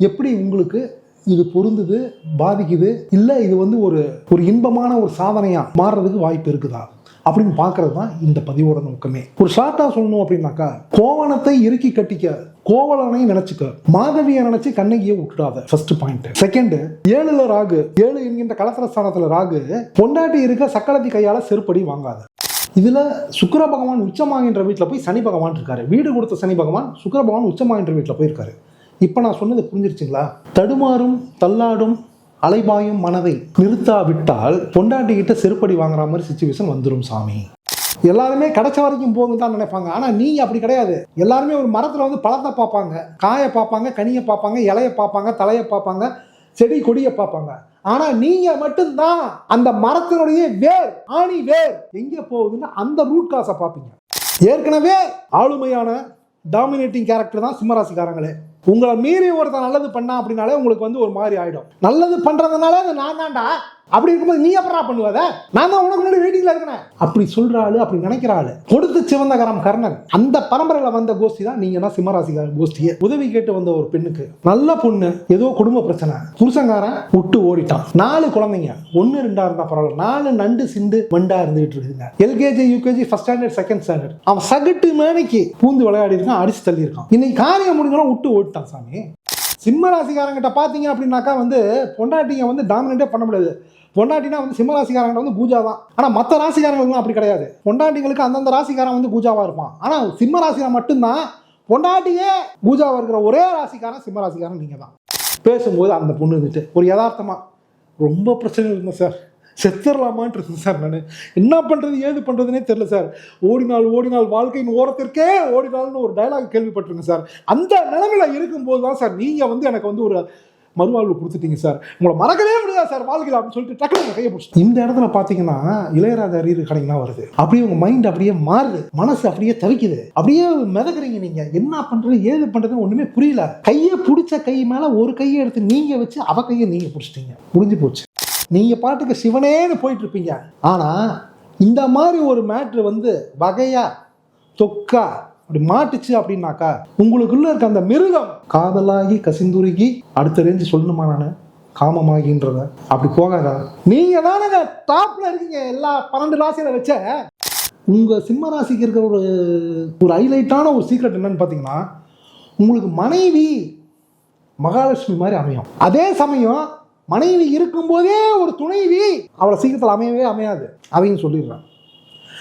எப்படி உங்களுக்கு இது பொருந்துது பாதிக்குது? இல்லை இது வந்து ஒரு ஒரு இன்பமான ஒரு சாதனையாக மாறுறதுக்கு வாய்ப்பு இருக்குதா? அப்படின்னு பார்க்கறது தான் இந்த பதிவோட நோக்கமே. ஒரு ஷார்ட்டாக சொல்லணும் அப்படின்னாக்கா கோவணத்தை இறுக்கி கட்டிக்க கோவலனை நினைச்சுக்க மாதவியை நினைச்சு கண்ணகியை விட்டுடாத. ஃபர்ஸ்ட் பாயிண்ட் செகண்ட் ஏழுல ராகு ஏழு என்கின்ற கலத்திர ஸ்தானத்துல ராகு பொண்டாட்டி இருக்க சக்கரத்தி கையால செருப்படி வாங்காத. இதில் சுக்கர பகவான் உச்சமாகின்ற வீட்டில் போய் சனி பகவான் இருக்காரு. வீடு கொடுத்த சனி பகவான் சுக்கர பகவான் உச்சமாகின்ற வீட்டில் போயிருக்காரு. இப்போ நான் சொன்னது புரிஞ்சிருச்சுங்களா? தடுமாறும் தள்ளாடும் அலைபாயும் மனதை நிறுத்தாவிட்டால் பொண்டாட்டிக்கிட்ட செருப்படி வாங்குற மாதிரி சுச்சுவேஷன் வந்துடும் சாமி. எல்லாருமே கிடைச்ச வரைக்கும் போகுங்க தான் நினைப்பாங்க. ஆனால் நீங்கள் அப்படி கிடையாது. எல்லாருமே ஒரு மரத்தில் வந்து பழத்தை பார்ப்பாங்க. காயை பார்ப்பாங்க கனியை பார்ப்பாங்க இலையை பார்ப்பாங்க தலையை பார்ப்பாங்க செடி கொடியை பார்ப்பாங்க. ஆனா நீங்க மட்டும்தான் அந்த மரத்தினுடைய வேர் ஆணி வேர் எங்க போகுதுன்னு அந்த ரூட் காசை பார்ப்பீங்க. ஏற்கனவே ஆளுமையான டாமினேட்டிங் கேரக்டர் தான் சிம்மராசிக்காரங்களே. உங்களை மீறி ஒருத்தன் நல்லது பண்ணா அப்படின்னாலே உங்களுக்கு வந்து ஒரு மாதிரி ஆயிடும். நல்லது பண்றதுனால அது நான் தான்டா. அப்படி இருக்கும்போது நீ அப்புறம் பண்ணுவத நான் தான் உனக்கு முன்னாடி வெயிட்டிங்ல இருக்கிறேன். அப்படி சொல்ற ஆளு அப்படி நினைக்கிற ஆளு கொடுத்து சிவந்தகரம் கர்ணன். அந்த பரம்பரையில வந்த கோஷ்டி தான் நீங்க தான் சிம்மராசிக்கார கோஷ்டியே. உதவி கேட்டு வந்த ஒரு பெண்ணுக்கு நல்ல பொண்ணு ஏதோ குடும்ப பிரச்சனை. புருஷங்காரன் விட்டு ஓடிட்டான். நாலு குழந்தைங்க. ஒன்னு ரெண்டா இருந்தா பரவாயில்ல. நாலு நண்டு சிண்டு மண்டா இருந்துகிட்டு இருக்குங்க LKG UKG first standard second standard அவன் சகட்டு மேனைக்கு பூந்து விளையாடி இருக்கான் அடிச்சு தள்ளி இருக்கான் இன்னைக்கு காரியம் முடிஞ்சாலும் விட்டு ஓடிட்டான் சாமி. சிம்ம ராசிக்காரங்கிட்ட பார்த்தீங்க அப்படின்னாக்கா வந்து பொண்டாட்டிங்க வந்து டாமினேட்டே பண்ண முடியாது. பொண்டாட்டினா வந்து சிம்மராசிக்காரங்க வந்து பூஜா தான் ஆனால் மற்ற ராசிக்காரங்களுக்கும் அப்படி கிடையாது. பொண்டாட்டிகளுக்கு அந்தந்த ராசிக்காரன் வந்து பூஜாவாக இருப்பான். ஆனால் சிம்ம ராசிக்காரன் மட்டும்தான் பொண்டாட்டியே பூஜாவாக இருக்கிற ஒரே ராசிக்காரன் சிம்ம ராசிக்காரன் நீங்கள் தான் பேசும்போது அந்த பொண்ணு இருந்துட்டு ஒரு யதார்த்தமாக ரொம்ப பிரச்சனை இருந்தேன் சார். செத்துடலாமான்ட்டு இருந்தேன் சார் நான். என்ன பண்ணுறது ஏது பண்ணுறதுனே தெரில சார். ஓடினால் ஓடினால் வாழ்க்கையின் ஓரத்திற்கே ஓடினால்னு ஒரு டயலாக் கேள்விப்பட்டிருக்கேன் சார். அந்த நிலைமையில இருக்கும்போது தான் சார் நீங்கள் வந்து எனக்கு வந்து ஒரு மறுவாழ்வு கொடுத்துட்டீங்க சார். உங்களை மறக்கவே முடியாது சார் வாழ்க்கையில் அப்படின்னு சொல்லிட்டு டக்குனு கையை பிடிச்சி இந்த இடத்துல பார்த்தீங்கன்னா இளையராஜா ரீரு கடைங்கலாம் வருது. அப்படியே உங்கள் மைண்ட் அப்படியே மாறுது. மனசு அப்படியே தவிக்குது. அப்படியே மிதக்குறீங்க நீங்கள் என்ன பண்ணுறது ஏது பண்ணுறதுன்னு ஒன்றுமே புரியல. கையை பிடிச்ச கை மேலே ஒரு கையை எடுத்து நீங்கள் வச்சு அவ கையை நீங்கள் பிடிச்சிட்டீங்க. முடிஞ்சு போச்சு. நீங்கள் பாட்டுக்கு சிவனேன்னு போயிட்டு இருப்பீங்க ஆனால் இந்த மாதிரி ஒரு மேட்ரு வந்து வகையா தொக்கா அப்படி மாட்டுச்சு அப்படின்னாக்கா உங்களுக்குள்ள இருக்க அந்த மிருகம் காதலாகி கசிந்துருகி அடுத்த ரேஞ்சு சொல்லணுமா நான்? காமமாகின்றத அப்படி போகாதா? நீங்க தானங்க டாப்ல இருக்கீங்க எல்லா பன்னெண்டு ராசியில வச்ச. உங்க சிம்ம ராசிக்கு இருக்கிற ஒரு ஒரு ஹைலைட்டான ஒரு சீக்ரெட் என்னன்னு பார்த்தீங்கன்னா உங்களுக்கு மனைவி மகாலட்சுமி மாதிரி அமையும். அதே சமயம் மனைவி இருக்கும்போதே ஒரு துணைவி அவளை சீக்கிரத்தில் அமையவே அமையாது. அவங்க சொல்லிடுறேன்.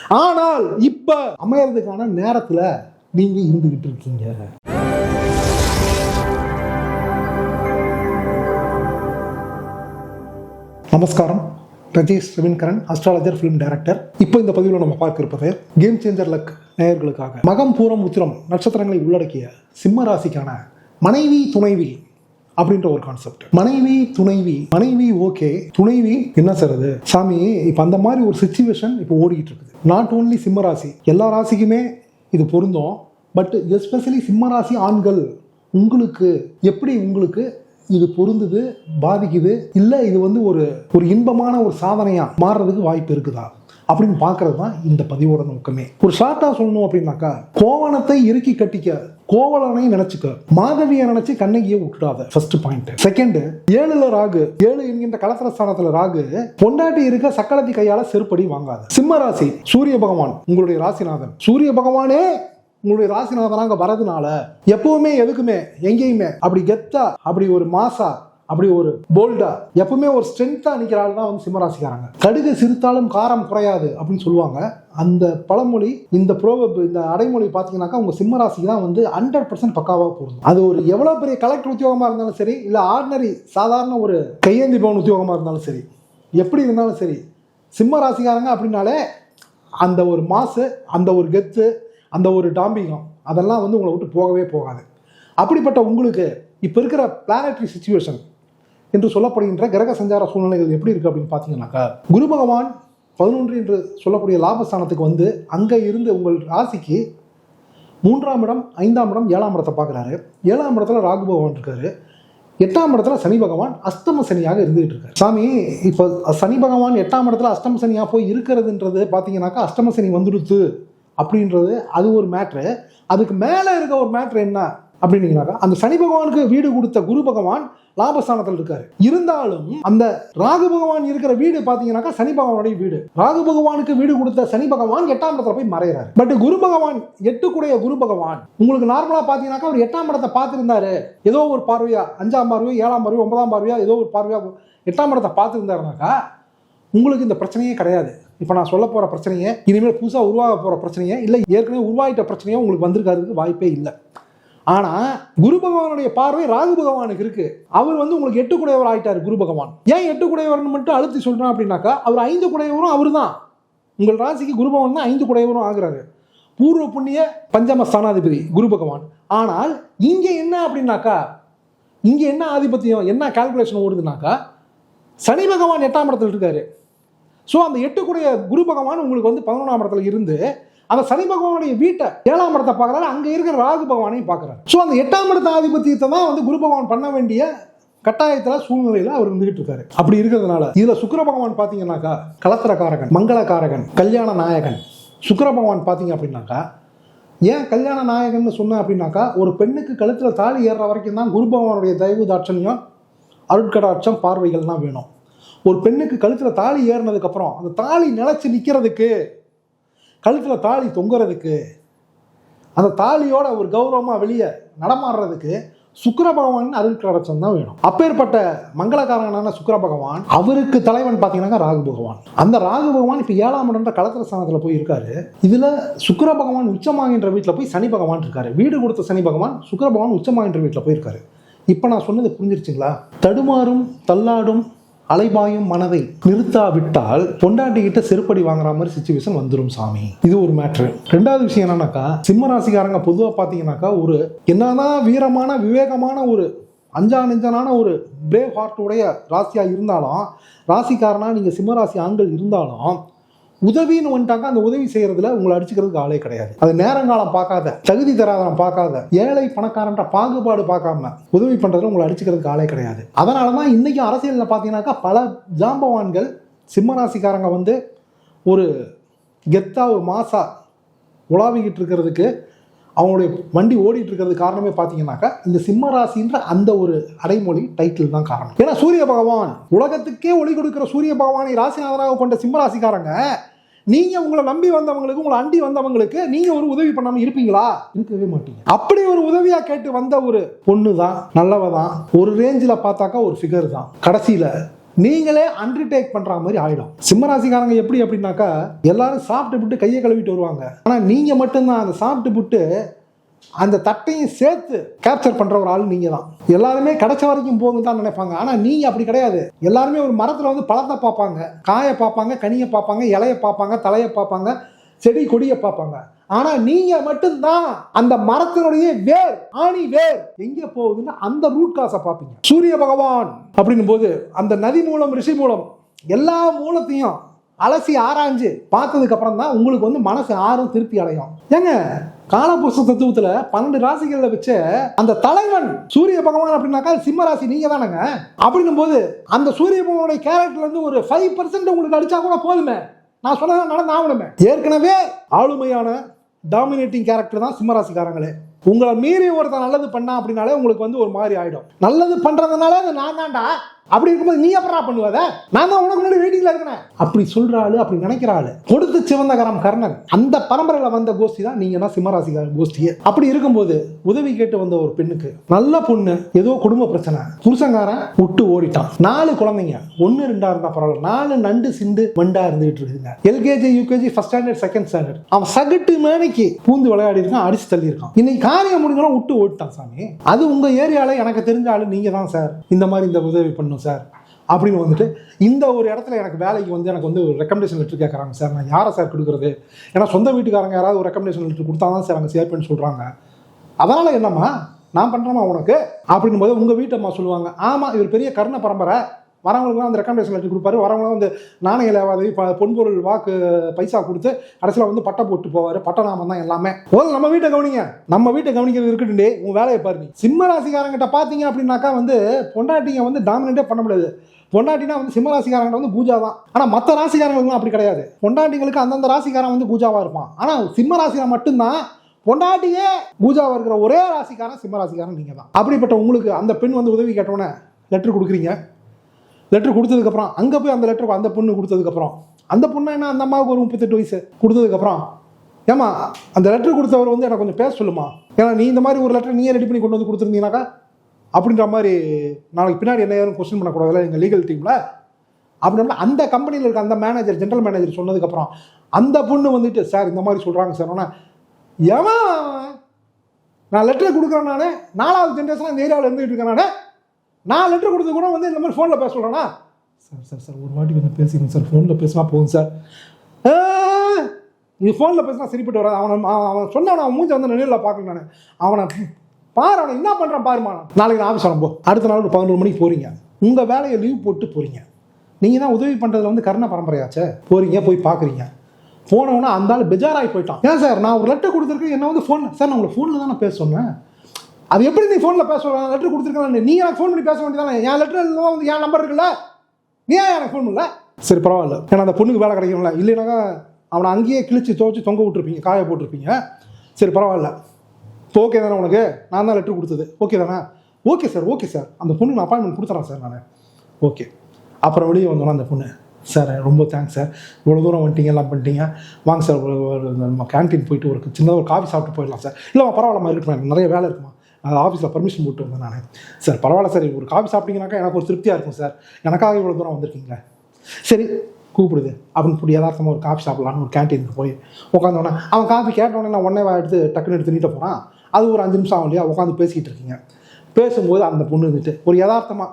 ஆனால் இப்போ அமையறதுக்கான நேரத்தில் நீங்க இருந்துகிட்டு இருக்கீங்க. நமஸ்காரம். Rajesh Ravindran astrologer film director இப்போ இந்த பதிவில் நம்ம பார்க்க இருப்பது கேம் சேஞ்சர் லக் நேயர்களுக்காக. மகம் பூரம் உத்திரம் நட்சத்திரங்களை உள்ளடக்கிய சிம்ம ராசிக்கான மனைவி துணைவி அப்படின்ற ஒரு கான்செப்ட் மனைவி துணைவி மனைவி ஓகே துணைவி என்ன சார் அது? சாமி இப்போ அந்த மாதிரி ஒரு சுச்சுவேஷன் இப்போ ஓடிக்கிட்டு இருக்குது. நாட் ஓன்லி சிம்ம ராசி எல்லா ராசிக்குமே இது பொருந்தும். பட் எஸ்பெஷலி சிம்ம ராசி ஆண்கள் உங்களுக்கு எப்படி உங்களுக்கு இது பொருந்துது பாதிக்குது? இல்லை இது வந்து ஒரு ஒரு இன்பமான ஒரு சாதனையாக மாறுறதுக்கு வாய்ப்பு இருக்குதா? அப்படின்னு பார்க்கறது தான் இந்த பதிவோட நோக்கமே. ஒரு ஷார்ட்டாக சொல்லணும் அப்படின்னாக்கா கோவணத்தை இறுக்கி கட்டிக்க கோவலனை நினைச்சுக்க மாதவியை நினைச்சு கண்ணகியை விட்டுடாத ஃபர்ஸ்ட் பாயிண்ட் செகண்ட் ஏழுல ராகு ஏழு என்கின்ற கலசர ஸ்தானத்துல ராகு பொண்டாட்டி இருக்க சக்கரத்தி கையால செருப்படி வாங்காத. சிம்ம ராசி சூரிய பகவான் உங்களுடைய ராசிநாதன். சூரிய பகவானே உங்களுடைய ராசிநாதனாக வரதுனால எப்பவுமே எதுக்குமே எங்கேயுமே அப்படி கெத்தா அப்படி ஒரு மாசா அப்படி ஒரு போல்டா எப்பவுமே ஒரு ஸ்ட்ரென்த்தா நிக்கிற ஆள் தான் வந்து சிம்மராசிக்காரங்க. கடுகு சிரித்தாலும் காரம் குறையாது அப்படின்னு சொல்லுவாங்க. அந்த பழமொழி இந்த ப்ரோவப் இந்த அடைமொழி பார்த்தீங்கன்னாக்கா உங்கள் சிம்மராசிக்கு தான் வந்து ஹண்ட்ரட் பர்சன்ட் பக்காவாக போகும் அது ஒரு எவ்வளோ பெரிய கலெக்டர் உத்தியோகமாக இருந்தாலும் சரி இல்லை ஆர்டினரி சாதாரண ஒரு கையேந்தி பவன் உத்தியோகமாக இருந்தாலும் சரி எப்படி இருந்தாலும் சரி சிம்ம ராசிக்காரங்க அப்படின்னாலே அந்த ஒரு மாசு அந்த ஒரு கெத்து அந்த ஒரு டாம்பிகம் அதெல்லாம் வந்து உங்களை விட்டு போகவே போகாது. அப்படிப்பட்ட உங்களுக்கு இப்போ இருக்கிற பிளானட்ரி சுச்சுவேஷன் என்று சொல்லப்படுகின்ற கிரக சஞ்சார சூழ்நிலைகள் எப்படி இருக்கு அப்படின்னு பார்த்தீங்கன்னாக்கா குரு பகவான் பதினொன்று என்று சொல்லக்கூடிய லாபஸ்தானத்துக்கு வந்து அங்கே இருந்து உங்கள் ராசிக்கு மூன்றாம் இடம் ஐந்தாம் இடம் ஏழாம் இடத்தை பார்க்குறாரு. ஏழாம் இடத்துல ராகு பகவான் இருக்காரு. எட்டாம் இடத்துல சனி பகவான் அஸ்தம சனியாக இருந்துகிட்டு இருக்காரு. சாமி இப்போ சனி பகவான் எட்டாம் இடத்துல அஷ்டம சனியாக போய் இருக்கிறதுன்றது பார்த்தீங்கன்னாக்கா அஷ்டம சனி வந்துடுத்து அப்படின்றது அது ஒரு மேட்ரு அதுக்கு மேலே இருக்க ஒரு மேட்ரு என்ன? அப்படின்னீங்கன்னாக்கா அந்த சனி பகவானுக்கு வீடு கொடுத்த குரு பகவான் லாபஸ்தானத்தில் இருக்காரு. இருந்தாலும் அந்த ராகு பகவான் இருக்கிற வீடு பார்த்தீங்கன்னாக்கா சனி பகவானுடைய வீடு. ராகு பகவானுக்கு வீடு கொடுத்த சனி பகவான் எட்டாம் இடத்துல போய் மறைகிறார் பட் குரு பகவான் எட்டுக்குடைய குரு பகவான் உங்களுக்கு நார்மலாக பார்த்தீங்கன்னாக்கா அவர் எட்டாம் இடத்தை பார்த்துருந்தாரு. ஏதோ ஒரு பார்வையா அஞ்சாம் பார்வையோ ஏழாம் பார்வையோ ஒன்பதாம் பார்வையா ஏதோ ஒரு பார்வையா எட்டாம் இடத்தை பார்த்துருந்தாருனாக்கா உங்களுக்கு இந்த பிரச்சனையே கிடையாது. இப்போ நான் சொல்ல போகிற பிரச்சனையே இனிமேல் புதுசாக உருவாக போகிற பிரச்சனையே இல்லை ஏற்கனவே உருவாகிட்ட பிரச்சனையே உங்களுக்கு வந்திருக்காதுக்கு வாய்ப்பே இல்லை. ஆனால் குரு பகவானுடைய பார்வை ராகு பகவானுக்கு இருக்கு. அவர் வந்து உங்களுக்கு எட்டு குடையவர் ஆயிட்டார் குரு பகவான். ஏன் எட்டு குடையவர்னு மட்டும் அழுத்தி சொல்கிறான் அப்படின்னாக்கா அவர் ஐந்து குடையவரும் அவர் தான் உங்கள் ராசிக்கு குரு பகவான் தான் ஐந்து குடையவரும் ஆகுறாரு. பூர்வ புண்ணிய பஞ்சம ஸ்தானாதிபதி குரு பகவான். ஆனால் இங்கே என்ன அப்படின்னாக்கா இங்கே என்ன ஆதிபத்தியம் என்ன கால்குலேஷன் ஓடுதுனாக்கா சனி பகவான் எட்டாம் இடத்துல இருக்காரு. ஸோ அந்த எட்டுக்குடைய குரு பகவான் உங்களுக்கு வந்து பதினொன்றாம் இடத்துல இருந்து அந்த சனி பகவானுடைய வீட்டை ஏழாம் இடத்தை பார்க்குறாரு. அங்கே இருக்கிற ராகு பகவானையும் பார்க்குறாரு. ஸோ அந்த எட்டாம் இடத்த ஆதிபத்தியத்தை தான் வந்து குரு பகவான் பண்ண வேண்டிய கட்டாயத்தில் சூழ்நிலையில் அவர் இருந்துகிட்டு இருக்காரு. அப்படி இருக்கிறதுனால இதில் சுக்கர பகவான் பார்த்தீங்கன்னாக்கா கலத்திரக்காரகன் மங்களக்காரகன் கல்யாண நாயகன். சுக்கர பகவான் பார்த்தீங்க அப்படின்னாக்கா ஏன் கல்யாண நாயகன் சொன்னேன் அப்படின்னாக்கா ஒரு பெண்ணுக்கு கழுத்தில் தாலி ஏறுற வரைக்கும் தான் குரு பகவானுடைய தயவு தாட்சணியம் அருட்கடாட்சம் பார்வைகள் தான் வேணும். ஒரு பெண்ணுக்கு கழுத்தில் தாலி ஏறினதுக்கப்புறம் அந்த தாலி நிலச்சி நிற்கிறதுக்கு கழுத்தில் தாலி தொங்குறதுக்கு அந்த தாலியோட ஒரு கௌரவமாக வெளியே நடமாடுறதுக்கு சுக்கிர பகவான் அருள் கடாட்சம் தான் வேணும். அப்பேற்பட்ட மங்களகாரகனான சுக்கர பகவான் அவருக்கு தலைவன் பார்த்தீங்கன்னா ராகு பகவான். அந்த ராகு பகவான் இப்போ ஏழாம் இடம்ன்ற களத்திர ஸ்தானத்தில் போய் இருக்காரு இதில் சுக்கர பகவான் உச்சமாகின்ற வீட்டில் போய் சனி பகவான் இருக்காரு. வீடு கொடுத்த சனி பகவான் சுக்கர பகவான் உச்சமாகின்ற வீட்டில் போயிருக்காரு. இப்போ நான் சொன்னது புரிஞ்சிருச்சுங்களா? தடுமாறும் தள்ளாடும் அலைபாயும் மனதை நிறுத்தாவிட்டால் பொண்டாட்டிக்கிட்ட செருப்படி வாங்குற மாதிரி சுச்சுவேஷன் வந்துடும் சாமி. இது ஒரு மேட்ரு ரெண்டாவது விஷயம் என்னன்னாக்கா சிம்ம ராசிக்காரங்க பொதுவாக பார்த்தீங்கன்னாக்கா ஒரு என்னதான் வீரமான விவேகமான ஒரு அஞ்சா நெஞ்சனான ஒரு பிரேவ் ஹார்ட் உடைய ராசியாக இருந்தாலும் ராசிக்காரனா நீங்கள் சிம்மராசி ஆண்கள் இருந்தாலும் உதவின்னு வந்துட்டாங்க அந்த உதவி செய்யறதுல உங்களை அடிச்சுக்கிறதுக்கு ஆளே கிடையாது. அது நேரங்காலம் பார்க்காத தகுதி தராதனம் பார்க்காத ஏழை பணக்காரன்ற பாகுபாடு பார்க்காம உதவி பண்றதுல உங்களை அடிச்சுக்கிறதுக்கு ஆளே கிடையாது. அதனால தான் இன்னைக்கு அரசியலில் பார்த்தீங்கன்னாக்கா பல ஜாம்பவான்கள் சிம்மராசிக்காரங்க வந்து ஒரு கெத்தா ஒரு மாசா உலாவிக்கிட்டு இருக்கிறதுக்கு அவங்களுடைய வண்டி ஓடிட்டு இருக்கிறது காரணமே பார்த்தீங்கன்னாக்கா இந்த சிம்ம ராசின்ற அந்த ஒரு அடைமொழி டைட்டில் தான் காரணம். ஏன்னா சூரிய பகவான் உலகத்துக்கே ஒளி கொடுக்கிற சூரிய பகவானை ராசிநாதனாக கொண்ட சிம்ம ராசிக்காரங்க நீங்க உங்களை நம்பி வந்தவங்களுக்கு உங்களை அண்டி வந்தவங்களுக்கு நீங்க ஒரு உதவி பண்ணாம இருப்பீங்களா? இருக்கவே மாட்டீங்க. அப்படி ஒரு உதவியா கேட்டு வந்த ஒரு பொண்ணு தான் நல்லவ தான் ஒரு ரேஞ்சில் பார்த்தாக்கா ஒரு ஃபிகர் தான். கடைசியில நீங்களே அண்டர்டேக் பண்ற மாதிரி ஆயிடும். சிம்மராசிக்காரங்க எப்படி அப்படின்னாக்கா எல்லாரும் சாப்பிட்டு விட்டு கையை கழுவிட்டு வருவாங்க. ஆனா நீங்க மட்டும்தான் அந்த சாப்பிட்டு விட்டு அந்த தட்டையும் சேர்த்து கேப்சர் பண்ற ஒரு ஆள் நீங்க தான் எல்லாருமே கிடைச்ச வரைக்கும் போங்க தான் நினைப்பாங்க. ஆனா நீங்கள் அப்படி கிடையாது. எல்லாருமே ஒரு மரத்துல வந்து பழத்தை பார்ப்பாங்க. காயை பார்ப்பாங்க கனியை பார்ப்பாங்க இலையை பார்ப்பாங்க தலையை பார்ப்பாங்க செடி கொடியை பார்ப்பாங்க. ஆனா நீங்க மட்டும்தான் அந்த மரத்தினுடைய வேர் ஆணி வேர் எங்க போகுதுன்னு அந்த ரூட் காசை பார்ப்பீங்க. சூரிய பகவான் அப்படின்னும் போது அந்த நதி மூலம் ரிஷி மூலம் எல்லா மூலத்தையும் அலசி ஆராய்ஞ்சு பார்த்ததுக்கு அப்புறம் தான் உங்களுக்கு வந்து மனசு ஆறும் திருப்தி அடையும். ஏங்க காலபுருஷ தத்துவத்துல பன்னெண்டு ராசிகள்ல வச்ச அந்த தலைவன் சூரிய பகவான் அப்படின்னாக்கா சிம்ம ராசி நீங்க தானங்க? அப்படின்னும் போது அந்த சூரிய பகவானுடைய கேரக்டர்ல இருந்து ஒரு ஃபைவ் பர்சன்ட் உங்களுக்கு அடிச்சா கூட போதுமே. நான் சொன்னதை நடந்து ஆகணுமே. ஏற்கனவே ஆளுமையான டாமினேட்டிங் கேரக்டர் தான் சிம்மராசிக்காரங்களே உங்களை மீறி ஒருத்தன் நல்லது பண்ணா அப்படின்னாலே உங்களுக்கு வந்து ஒரு மாதிரி ஆயிடும். நல்லது பண்றதுனால அது நான் தான்டா. அப்படி இருக்கும்போது நீ அப்புறம் பண்ணுவத நான் தான் உனக்கு முன்னாடி வெயிட்டிங்ல இருக்கிறேன். அப்படி சொல்ற ஆளு அப்படி நினைக்கிற ஆளு கொடுத்து சிவந்தகரம் கர்ணன் அந்த பரம்பரையில வந்த கோஷ்டி தான் நீங்க தான் சிம்மராசிகார கோஷ்டியே. அப்படி இருக்கும்போது உதவி கேட்டு வந்த ஒரு பெண்ணுக்கு நல்ல பொண்ணு ஏதோ குடும்ப பிரச்சனை. புருஷங்காரன் விட்டு ஓடிட்டான். நாலு குழந்தைங்க ஒன்னு ரெண்டா இருந்தா பரவாயில்ல. நாலு நண்டு சிண்டு வண்டா இருந்துகிட்டு இருக்குங்க LKG UKG first standard second standard அவன் சகட்டு மேனைக்கு பூந்து விளையாடி இருக்கான் அடிச்சு தள்ளி இருக்கான் இன்னைக்கு காரியம் முடிஞ்சாலும் விட்டு ஓடிட்டான் சாமி. அது உங்க ஏரியால எனக்கு தெரிஞ்ச ஆளு நீங்க தான் சார். இந்த மாதிரி இந்த உதவி பண்ணணும் சார். அப்படின்னு வந்துட்டு இந்த ஒரு இடத்துல எனக்கு வேலைக்கு வந்து எனக்கு வந்து ஒரு ரெக்கமெண்டேஷன் லெட்டர் கேட்குறாங்க சார். நான் யாரை சார் கொடுக்குறது? ஏன்னா சொந்த வீட்டுக்காரங்க யாராவது ஒரு ரெக்கமெண்டேஷன் லெட்டர் கொடுத்தா தான் சார் அங்கே சேர்ப்பேன்னு சொல்கிறாங்க அதனால் என்னம்மா? நான் பண்ணுறேம்மா உனக்கு? அப்படின்னும் போது உங்கள் வீட்டம்மா சொல்லுவாங்க. ஆமாம் இவர் பெரிய கர்ண பரம்பரை. வரவங்களுக்குலாம் அந்த ரெக்கமெண்டேஷன் லெட்டர் கொடுப்பாரு. வரவங்களாம் வந்து நாணய லேவாதவி பொன்பொருள் வாக்கு பைசா கொடுத்து கடைசியில் வந்து பட்டை போட்டு போவார். பட்டநாமம் தான் எல்லாமே. முதல்ல நம்ம வீட்டை கவனிங்க. நம்ம வீட்டை கவனிக்கிறது இருக்கட்டுண்டே உன் வேலையை பாருங்க. சிம்ம ராசிக்காரங்கிட்ட பார்த்தீங்க அப்படின்னாக்கா வந்து பொண்டாட்டிங்க வந்து டாமினேட்டே பண்ண முடியாது. பொண்டாட்டினா வந்து சிம்ம ராசிக்காரங்க வந்து பூஜா தான். ஆனால் மற்ற ராசிக்காரங்களுக்குலாம் அப்படி கிடையாது. பொண்டாட்டிங்களுக்கு அந்தந்த ராசிக்காரன் வந்து பூஜாவாக இருப்பான். ஆனால் சிம்ம ராசிக்காரன் மட்டும்தான் பொண்டாட்டியே பூஜாவாக இருக்கிற ஒரே ராசிக்காரன் சிம்ம ராசிக்காரன் நீங்கள் தான் அப்படிப்பட்ட உங்களுக்கு அந்த பெண் வந்து உதவி கேட்டோன்னே லெட்டர் கொடுக்குறீங்க. லெட்டர் கொடுத்ததுக்கப்புறம் அங்கே போய் அந்த லெட்டர் அந்த பொண்ணு கொடுத்ததுக்கப்புறம் அந்த பொண்ணு என்ன அந்த அம்மாவுக்கு ஒரு முப்பத்தெட்டு வயசு கொடுத்ததுக்கப்புறம் ஏமா அந்த லெட்டர் கொடுத்தவர் வந்து எனக்கு கொஞ்சம் பேச சொல்லுமா? ஏன்னா நீ இந்த மாதிரி ஒரு லெட்டர் நீயே ரெடி பண்ணி கொண்டு வந்து கொடுத்துருந்தீங்கனாக்கா அப்படின்ற மாதிரி நாளைக்கு பின்னாடி என்ன யாரும் கொஸ்டின் பண்ணக்கூடாதுல்ல எங்கள் லீகல் டீமில் அப்படின்னா அந்த கம்பெனியில் இருக்க அந்த மேனேஜர் ஜென்ரல் மேனேஜர் சொன்னதுக்கப்புறம் அந்த பொண்ணு வந்துட்டு சார் இந்த மாதிரி சொல்கிறாங்க சார். ஆனால் ஏமா நான் லெட்டர் கொடுக்குறேன் நான். நாலாவது ஜென்ரேஷனாக இந்த ஏரியாவில் இருந்துகிட்டு இருக்கேன் நான். நான் லெட்டர் கொடுத்து கூட வந்து இந்த மாதிரி ஃபோனில் பேச சொல்கிறேன்னா சார் சார் சார் ஒரு வாட்டி வந்து பேசிடுங்க சார் ஃபோனில் பேசினா போதும் சார் இது ஃபோனில் பேசினா சரிப்பட்டு வராது. அவனை அவன் சொன்னவன் அவன் மூஞ்சி வந்து நிலையில் பார்க்கல நான். அவனை பாரு அவனை என்ன பண்ணுறான் பாருமா நாளைக்கு நான் ஆஃபீஸ் போ அடுத்த நாள் ஒரு பதினோரு மணிக்கு போகிறீங்க உங்கள் வேலையை லீவ் போட்டு போகிறீங்க நீங்கள் தான் உதவி பண்ணுறதுல வந்து கர்ண பரம்பரையாச்சே. போகிறீங்க போய் பார்க்குறீங்க. போனவொன்னே அந்த ஆள் பெஜாராகி போயிட்டான். ஏன் சார் நான் ஒரு லெட்டர் கொடுத்துருக்கேன் என்ன வந்து ஃபோன் சார் நான் உங்களை ஃபோனில் தான் நான் பேச சொன்னேன். அது எப்படி நீ ஃபோனில் பேச லெட்டர் கொடுத்துருக்கேன் நீ எனக்கு ஃபோன் பண்ணி பேச வேண்டியதானே? என் லெட்டர் வந்து என் நம்பர் இருக்குல்ல? நீ ஏன் எனக்கு ஃபோன் பண்ணல? சரி பரவாயில்ல. ஏன்னா அந்த பொண்ணுக்கு வேலை கிடைக்கும்ல. இல்லைனாக்கா அவனை அங்கேயே கிழிச்சு துவச்சி தொங்க விட்டுருப்பீங்க காய போட்டிருப்பீங்க. சரி பரவாயில்ல. இப்போ ஓகே தானே உனக்கு? நான் தான் லெட்டர் கொடுத்தது. ஓகே தானே? ஓகே சார் ஓகே சார் அந்த பொண்ணுக்கு நான் அப்பாயின்மெண்ட் கொடுத்துறேன் சார் நான். ஓகே அப்புறம் வெளியே வந்தோன்னா அந்த பொண்ணு சார் ரொம்ப தேங்க்ஸ் சார் இவ்வளோ தூரம் வந்துட்டீங்க எல்லாம் பண்ணிட்டீங்க. வாங்க சார் ஒரு ஒரு நம்ம கேன்டீன் போயிட்டு ஒரு சின்னதாக ஒரு காஃபி சாப்பிட்டு போயிடலாம் சார் இல்லைம்மா பரவாயில்லம்மா இருக்கட்டும். நிறைய வேலை இருக்குமா? அது ஆஃபீஸில் பர்மிஷன் போட்டு வந்தேன் நான். சார் பரவாயில்ல சார் ஒரு காஃபி சாப்பிட்டீங்கனாக்கா எனக்கு ஒரு திருப்தியாக இருக்கும் சார். எனக்காக இவ்வளோ தூரம் வந்திருக்கீங்க சரி கூப்பிடுது. அப்படின்னு இப்படி யதார்த்தமாக ஒரு காஃபி சாப்பிட்லான்னு ஒரு கேன்டீனுக்கு போய் உட்காந்தோடனே அவன் காஃபி கேட்டோடனே நான் உடனே எடுத்து டக்குன்னு எடுத்து நீட்ட போகிறான் அது ஒரு அஞ்சு நிமிஷம் ஆகும் இல்லையா உட்காந்து பேசிக்கிட்டு இருக்கீங்க. பேசும்போது அந்த பொண்ணு இருந்துட்டு ஒரு யதார்த்தமாக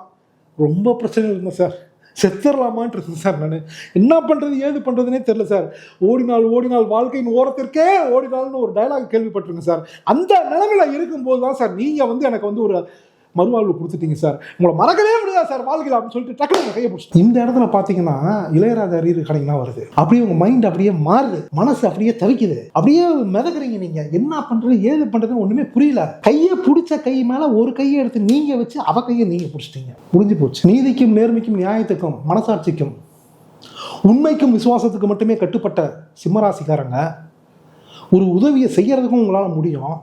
ரொம்ப பிரச்சனை இருந்தேன் சார். செத்துடலாமான்ட்டு இருந்தேன் சார் நான். என்ன பண்ணுறது ஏது பண்ணுறதுனே தெரில சார். ஓடினால் ஓடினால் வாழ்க்கையின் ஓரத்திற்கே ஓடினால்னு ஒரு டயலாக் கேள்விப்பட்டிருக்கேன் சார். அந்த நிலைமையில இருக்கும்போது தான் சார் நீங்கள் வந்து எனக்கு வந்து ஒரு மறுவாழ்வு கொடுத்துட்டீங்க சார். உங்களை மறக்கவே முடியாது சார். வாழ்க்கையில் அப்படின்னு சொல்லிட்டு டக்குனு கையை பிடிச்சி இந்த இடத்துல பார்த்தீங்கன்னா இளையராஜா ரீரு கடைங்கன்னா வருது. அப்படியே உங்கள் மைண்ட் அப்படியே மாறுது. மனசு அப்படியே தவிக்குது. அப்படியே மிதக்குறீங்க நீங்கள் என்ன பண்ணுறது ஏது பண்ணுறதுன்னு ஒன்றுமே புரியல. கையை பிடிச்ச கை மேலே ஒரு கையை எடுத்து நீங்கள் வச்சு அவ கையை நீங்கள் பிடிச்சிட்டீங்க. முடிஞ்சு போச்சு. நீதிக்கும் நேர்மைக்கும் நியாயத்துக்கும் மனசாட்சிக்கும் உண்மைக்கும் விசுவாசத்துக்கு மட்டுமே கட்டுப்பட்ட சிம்மராசிக்காரங்க ஒரு உதவியை செய்யறதுக்கும் உங்களால் முடியும்.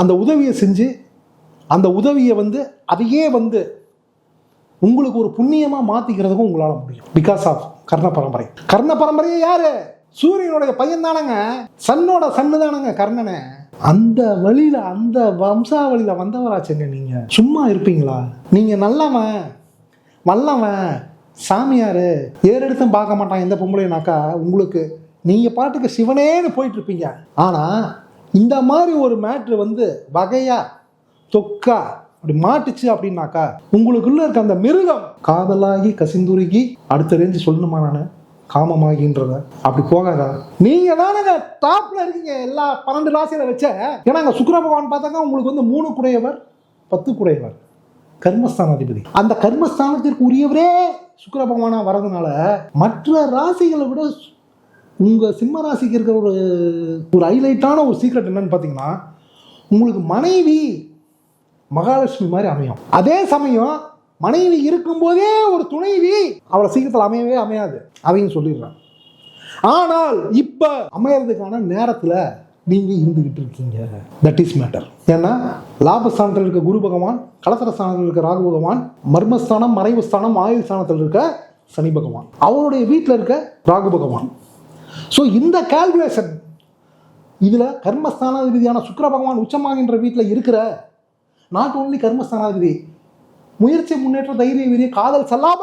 அந்த உதவியை செஞ்சு அந்த உதவியை வந்து அதையே வந்து உங்களுக்கு ஒரு புண்ணியமாக மாற்றிக்கிறதுக்கும் உங்களால் முடியும். பிகாஸ் ஆஃப் கர்ண பரம்பரை. கர்ண பரம்பரையே யாரு? சூரியனுடைய பையன் தானங்க. சன்னோட சன்னு தானங்க கர்ணனை. அந்த வழியில் அந்த வம்சாவளியில் வந்தவராச்சுங்க நீங்கள் சும்மா இருப்பீங்களா? நீங்கள் நல்லவன். வல்லவன். சாமியார். ஏறெடுத்தும் பார்க்க மாட்டான் எந்த பொம்பளைனாக்கா. உங்களுக்கு நீங்கள் பாட்டுக்கு சிவனேன்னு போயிட்டுருப்பீங்க ஆனால் இந்த மாதிரி ஒரு மேட்ரு வந்து வகையாக தொக்கா அப்படி மாட்டுச்சு அப்படின்னாக்கா உங்களுக்குள்ள இருக்க அந்த மிருகம் காதலாகி கசிந்துருகி அடுத்த ரேஞ்சு சொல்லணுமா நான்? காமமாகின்றத அப்படி போகாதா? நீங்க தானங்க டாப்ல இருக்கீங்க எல்லா பன்னெண்டு ராசியில வச்ச. ஏன்னா அங்க சுக்கர பகவான் பார்த்தாங்க உங்களுக்கு வந்து மூணு குறையவர் பத்து குறையவர் கர்மஸ்தானாதிபதி. அந்த கர்மஸ்தானத்திற்கு உரியவரே சுக்கர பகவானா வரதுனால மற்ற ராசிகளை விட உங்க சிம்ம ராசிக்கு இருக்கிற ஒரு ஒரு ஹைலைட்டான ஒரு சீக்ரெட் என்னன்னு பார்த்தீங்கன்னா உங்களுக்கு மனைவி மகாலட்சுமி மாதிரி அமையும். அதே சமயம் மனைவி இருக்கும்போதே ஒரு துணைவி அவளை சீக்கிரத்தில் அமையவே அமையாது அதையும் சொல்லிடுறேன் ஆனால் இப்ப அமையறதுக்கான நேரத்தில் நீங்க இருந்துகிட்டு இருக்கீங்க. தட் இஸ் மேட்டர் ஏன்னா லாபஸ்தானத்தில் இருக்க குரு பகவான் கலசர ஸ்தானத்தில் இருக்க ராகு பகவான் மர்மஸ்தானம் மறைவு ஸ்தானம் ஆயுள் ஸ்தானத்தில் இருக்க சனி பகவான். அவருடைய வீட்டில் இருக்க ராகு பகவான். ஸோ இந்த கால்குலேஷன் இதுல கர்மஸ்தானாதிபதியான சுக்கர பகவான் உச்சமாகின்ற வீட்டில் இருக்கிற நாட் ஓன்லி கர்மஸ்தானாதிபதி. முயற்சி முன்னேற்ற தைரிய வீரிய காதல் சல்லாப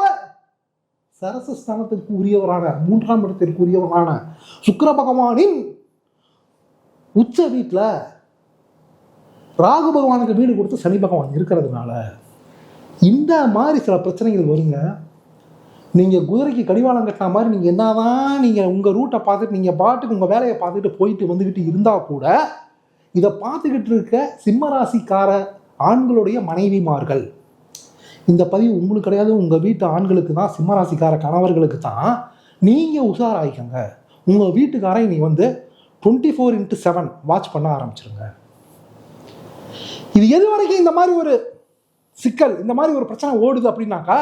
சரசஸ்தானத்திற்கு உரியவரான மூன்றாம் இடத்திற்கு உரியவரான சுக்கர பகவானின் உச்ச வீட்டில் ராகு பகவானுக்கு வீடு கொடுத்து சனி பகவான் இருக்கிறதுனால இந்த மாதிரி சில பிரச்சனைகள் வருங்க. நீங்கள் குதிரைக்கு கடிவாளம் கட்டின மாதிரி நீங்கள் என்னதான் நீங்கள் உங்கள் ரூட்டை பார்த்துட்டு நீங்கள் பாட்டுக்கு உங்கள் வேலையை பார்த்துட்டு போயிட்டு வந்துக்கிட்டு இருந்தால் கூட இதை பார்த்துக்கிட்டு இருக்க சிம்மராசிக்கார ஆண்களுடைய மனைவிமார்கள். இந்த பதிவு உங்களுக்கு கிடையாது உங்கள் வீட்டு ஆண்களுக்கு தான் சிம்மராசிக்கார கணவர்களுக்கு தான். நீங்கள் உஷாராயிக்கங்க. உங்கள் வீட்டுக்காரை நீ வந்து twenty four into seven watch பண்ண ஆரம்பிச்சிருங்க. இது எது வரைக்கும் இந்த மாதிரி ஒரு சிக்கல் இந்த மாதிரி ஒரு பிரச்சனை ஓடுது அப்படின்னாக்கா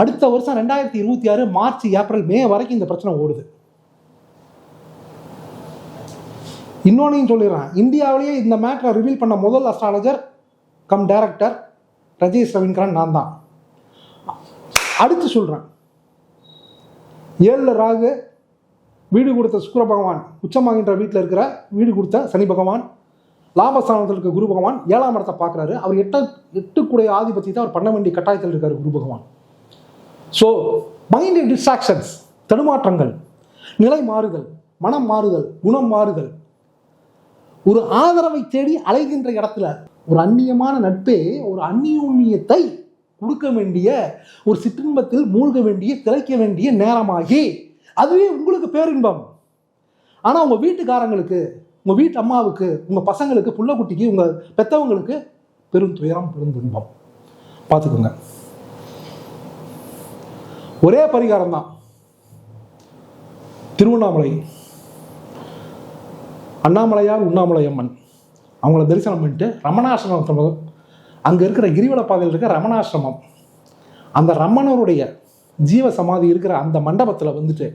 அடுத்த வருஷம் ரெண்டாயிரத்தி இருபத்தி ஆறு மார்ச் ஏப்ரல் மே வரைக்கும் இந்த பிரச்சனை ஓடுது. இன்னொன்னையும் சொல்லிடுறேன். இந்தியாவிலேயே இந்த மேட்டரை ரிவீல் பண்ண முதல் astrologer cum director Rajesh Ravindran நான் தான். அடுத்து சொல்கிறேன் ஏழில் ராகு வீடு கொடுத்த சுக்கர பகவான் உச்சமாகின்ற வீட்டில் இருக்கிற வீடு கொடுத்த சனி பகவான் லாபஸ்தானத்தில் இருக்க குரு பகவான் ஏழாம் இடத்தை பார்க்குறாரு. அவர் எட்ட எட்டுக்குடைய ஆதிபத்தியத்தை அவர் பண்ண வேண்டிய கட்டாயத்தில் இருக்கார் குரு பகவான். ஸோ மைண்ட் டிஸ்ட்ராக்ஷன்ஸ் தடுமாற்றங்கள் நிலை மாறுதல் மனம் மாறுதல் குணம் மாறுதல் ஒரு ஆதரவை தேடி அலைகின்ற இடத்துல ஒரு அந்நியமான நட்பே ஒரு அந்நியோன்னியத்தை கொடுக்க வேண்டிய ஒரு சிற்றின்பத்தில் மூழ்க வேண்டிய திளைக்க வேண்டிய நேரமாகி அதுவே உங்களுக்கு பேரின்பம். ஆனால் உங்கள் வீட்டுக்காரங்களுக்கு உங்கள் வீட்டு அம்மாவுக்கு உங்கள் பசங்களுக்கு புள்ளக்குட்டிக்கு உங்கள் பெத்தவங்களுக்கு பெரும் துயரம் பெரும் துன்பம். பார்த்துக்கோங்க. ஒரே பரிகாரம் தான். திருவண்ணாமலை. அண்ணாமலையார் உண்ணாமலை அம்மன் அவங்கள தரிசனம் பண்ணிட்டு ரமணாசிரமத்தில் அங்கே இருக்கிற கிரிவல பாதையில் இருக்கிற ரமணாசிரமம். அந்த ரமணருடைய ஜீவ சமாதி இருக்கிற அந்த மண்டபத்தில் வந்துட்டு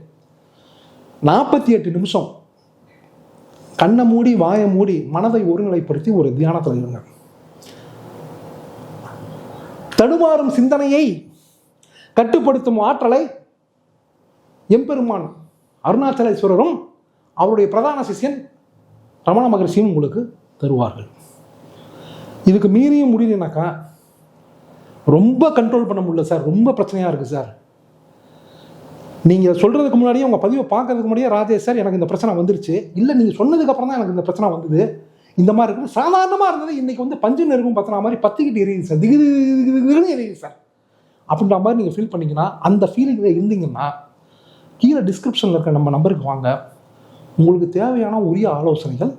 நாற்பத்தி எட்டு நிமிஷம் கண்ணை மூடி வாயை மூடி மனதை ஒருநிலைப்படுத்தி ஒரு தியானத்தில் இருங்க. தடுமாறும் சிந்தனையை கட்டுப்படுத்தும் ஆற்றலை எம்பெருமான் அருணாச்சலேஸ்வரரும் அவருடைய பிரதான சிஷ்யன் ரமண மகர்ஷியும் உங்களுக்கு தருவார்கள். இதுக்கு மீறியும் முடியலனாக்கா ரொம்ப கண்ட்ரோல் பண்ண முடியல சார். ரொம்ப பிரச்சனையாக இருக்குது சார். நீங்கள் சொல்கிறதுக்கு முன்னாடியே உங்கள் பதிவை பார்க்கறதுக்கு முன்னாடியே ராஜேஷ் சார் எனக்கு இந்த பிரச்சனை வந்துருச்சு. இல்லை நீங்கள் சொன்னதுக்கப்புறம் தான் எனக்கு இந்த பிரச்சனை வந்தது. இந்த மாதிரி இருக்குது சாதாரணமாக இருந்தது. இன்றைக்கி வந்து பஞ்சு நெருங்கும் பத்தின மாதிரி பத்திக்கிட்டு எரியுது சார். திகு திகுன்னு எரியுது சார். அப்படின்ற மாதிரி நீங்கள் ஃபீல் பண்ணிங்கன்னா அந்த ஃபீலிங்கில் இருந்தீங்கன்னா கீழே டிஸ்கிரிப்ஷனில் இருக்க நம்ம நம்பருக்கு வாங்க. உங்களுக்கு தேவையான உரிய ஆலோசனைகள்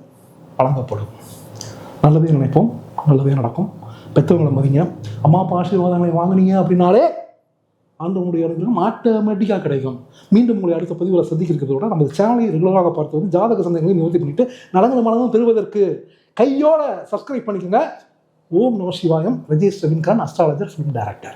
வழங்கப்படும் நல்லதே நினைப்போம். நல்லதே நடக்கும். பெற்றவங்களை மதிங்க அம்மா அப்பா ஆசீர்வாதங்களை வாங்குனீங்க அப்படின்னாலே ஆண்டு உங்களுடைய இடங்களும் ஆட்டோமேட்டிக்காக கிடைக்கும். மீண்டும் உங்களை அடுத்த பதிவில் சந்திக்கிறதோட விட நம்ம சேனலை ரெகுலராக பார்த்து வந்து ஜாதக சந்தைகளை நிவர்த்தி பண்ணிட்டு நலங்கள் மனதும் பெறுவதற்கு கையோட சப்ஸ்கிரைப் பண்ணிக்கோங்க. ஓம் நம Sivayam. Rajesh Ravindran astrologer film director